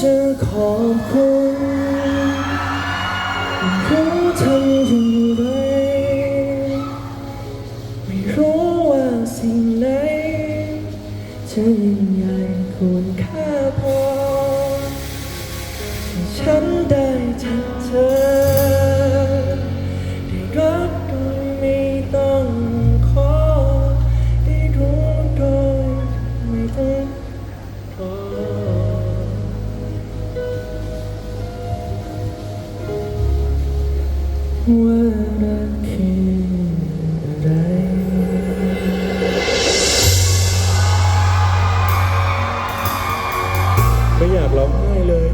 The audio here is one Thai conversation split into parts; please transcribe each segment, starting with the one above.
จะขอบคุณเขาทำอย่างไรไม่รู้ว่าสิ่งไหนจะยิ่งใหญ่ควรค่าพอให้ฉันได้เจอเธอ ไม่อยากร้องไห้เลย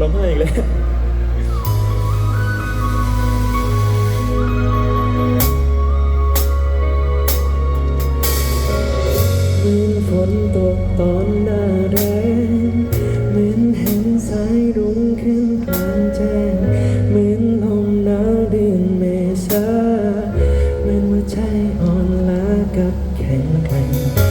ร้องไห้อีกแล้วฝนตกตอนหน้าแรง อ่อนล้ากับแข็งแกร่ง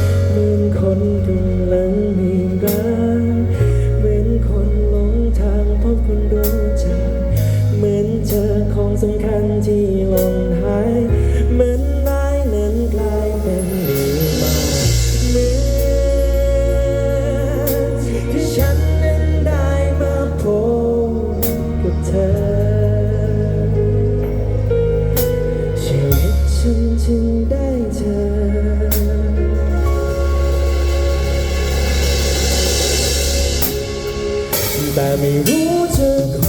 แต่ไ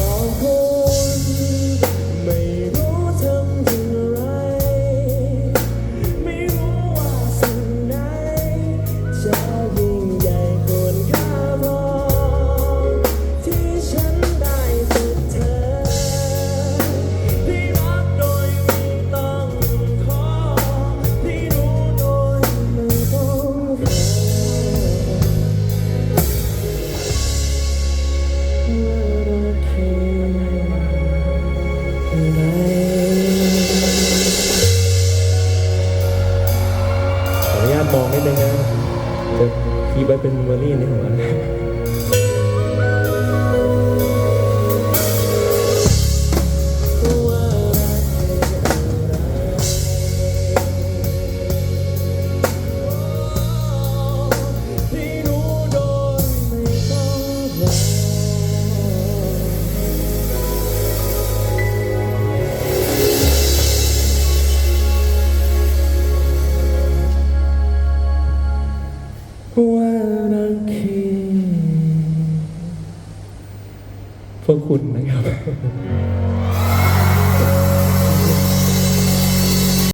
จะคีบไปเป็นเมมโมรี่ในหัวนะ when I king พวกคุณนะครับ